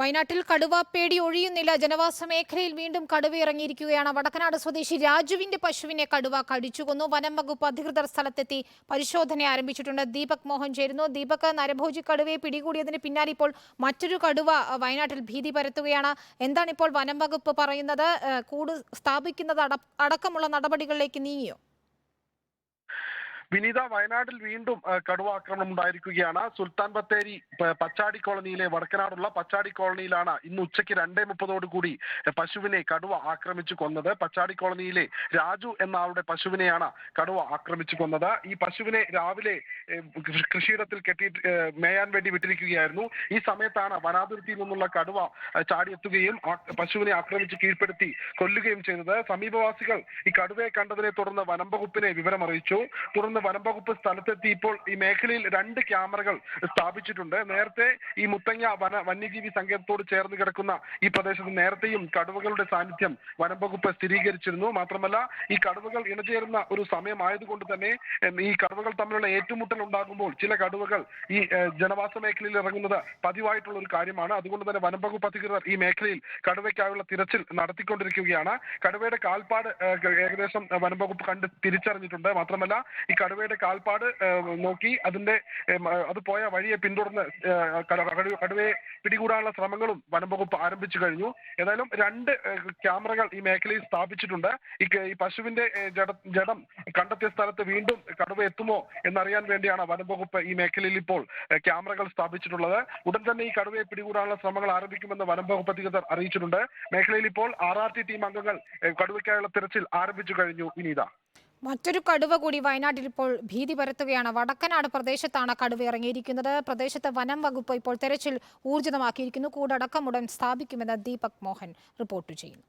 വയനാട്ടിൽ കടുവ പേടി ഒഴിയുന്നില്ല. ജനവാസ മേഖലയിൽ വീണ്ടും കടുവ ഇറങ്ങിയിരിക്കുകയാണ്. വടക്കനാട് സ്വദേശി രാജുവിന്റെ പശുവിനെ കടുവ കടിച്ചുകൊന്നു. വനം വകുപ്പ് അധികൃതർ സ്ഥലത്തെത്തി പരിശോധന ആരംഭിച്ചിട്ടുണ്ട്. ദീപക് മോഹൻ ചേരുന്നു. ദീപക് നരഭോജി കടുവയെ പിടികൂടിയതിന് പിന്നാലെ ഇപ്പോൾ മറ്റൊരു കടുവ വയനാട്ടിൽ ഭീതി പരത്തുകയാണ്. എന്താണ് ഇപ്പോൾ വനം വകുപ്പ് പറയുന്നത്? കൂട് സ്ഥാപിക്കുന്നത് അടക്കമുള്ള നടപടികളിലേക്ക് നീങ്ങിയോ? വിനീത വയനാട്ടിൽ വീണ്ടും കടുവ ആക്രമണം ഉണ്ടായിരിക്കുകയാണ്. സുൽത്താൻ ബത്തേരി പച്ചാടി കോളനിയിലെ വടക്കനാടുള്ള പച്ചാടി കോളനിയിലാണ് ഇന്ന് ഉച്ചയ്ക്ക് രണ്ടേ മുപ്പതോടു കൂടി പശുവിനെ കടുവ ആക്രമിച്ചു കൊന്നത്. പച്ചാടി കോളനിയിലെ രാജു എന്ന ആളുടെ പശുവിനെയാണ് കടുവ ആക്രമിച്ചു കൊന്നത്. ഈ പശുവിനെ രാവിലെ കൃഷിയിടത്തിൽ കെട്ടി മേയാൻ വേണ്ടി വിട്ടിരിക്കുകയായിരുന്നു. ഈ സമയത്താണ് വനാതിർത്തിയിൽ നിന്നുള്ള കടുവ ചാടിയെത്തുകയും പശുവിനെ ആക്രമിച്ച് കീഴ്പ്പെടുത്തി കൊല്ലുകയും ചെയ്തത്. സമീപവാസികൾ ഈ കടുവയെ കണ്ടതിനെ തുടർന്ന് വനം വകുപ്പിനെ വിവരം അറിയിച്ചു തുടർന്ന് വനം വകുപ്പ് സ്ഥലത്തെത്തി ഇപ്പോൾ ഈ മേഖലയിൽ രണ്ട് ക്യാമറകൾ സ്ഥാപിച്ചിട്ടുണ്ട്. നേരത്തെ ഈ മുത്തങ്ങ വന വന്യജീവി സങ്കേതത്തോട് ചേർന്ന് കിടക്കുന്ന ഈ പ്രദേശത്ത് നേരത്തെയും കടുവകളുടെ സാന്നിധ്യം വനം വകുപ്പ് സ്ഥിരീകരിച്ചിരുന്നു. മാത്രമല്ല ഈ കടുവകൾ ഇണചേരുന്ന ഒരു സമയമായതുകൊണ്ട് തന്നെ ഈ കടുവകൾ തമ്മിലുള്ള ഏറ്റുമുട്ടൽ ഉണ്ടാകുമ്പോൾ ചില കടുവകൾ ഈ ജനവാസ മേഖലയിൽ ഇറങ്ങുന്നത് പതിവായിട്ടുള്ള ഒരു കാര്യമാണ്. അതുകൊണ്ട് തന്നെ വനം വകുപ്പ് അധികൃതർ ഈ മേഖലയിൽ കടുവയ്ക്കായുള്ള തിരച്ചിൽ നടത്തിക്കൊണ്ടിരിക്കുകയാണ്. കടുവയുടെ കാൽപ്പാട് ഏകദേശം വനം വകുപ്പ് കണ്ട് തിരിച്ചറിഞ്ഞിട്ടുണ്ട്. മാത്രമല്ല ഈ കടുവയുടെ കാൽപ്പാട് നോക്കി അതിന്റെ അത് പോയ വഴിയെ പിന്തുടർന്ന് കടുവയെ പിടികൂടാനുള്ള ശ്രമങ്ങളും വനംവകുപ്പ് ആരംഭിച്ചു കഴിഞ്ഞു. ഏതായാലും രണ്ട് ക്യാമറകൾ ഈ മേഖലയിൽ സ്ഥാപിച്ചിട്ടുണ്ട്. ഈ പശുവിന്റെ ജഡ- കണ്ടെത്തിയ സ്ഥലത്ത് വീണ്ടും കടുവ എത്തുമോ എന്നറിയാൻ വേണ്ടിയാണ് വനംവകുപ്പ് ഈ മേഖലയിൽ ഇപ്പോൾ ക്യാമറകൾ സ്ഥാപിച്ചിട്ടുള്ളത്. ഉടൻ തന്നെ ഈ കടുവയെ പിടികൂടാനുള്ള ശ്രമങ്ങൾ ആരംഭിക്കുമെന്ന് വനംവകുപ്പ് അധികൃതർ അറിയിച്ചിട്ടുണ്ട്. മേഖലയിൽ ഇപ്പോൾ ആർ ആർ ടി ടീം അംഗങ്ങൾ കടുവയ്ക്കായുള്ള തിരച്ചിൽ ആരംഭിച്ചു കഴിഞ്ഞു. വിനീത മറ്റൊരു കടുവ കൂടി വയനാട്ടിൽ ഇപ്പോൾ ഭീതി പരത്തുകയാണ്. വടക്കനാട് പ്രദേശത്താണ് കടുവ ഇറങ്ങിയിരിക്കുന്നത്. പ്രദേശത്തെ വനം വകുപ്പ് ഇപ്പോൾ തെരച്ചിൽ ഊർജിതമാക്കിയിരിക്കുന്നു. കൂടടക്കം ഉടൻ സ്ഥാപിക്കുമെന്ന് ദീപക് മോഹൻ റിപ്പോർട്ട് ചെയ്യുന്നു.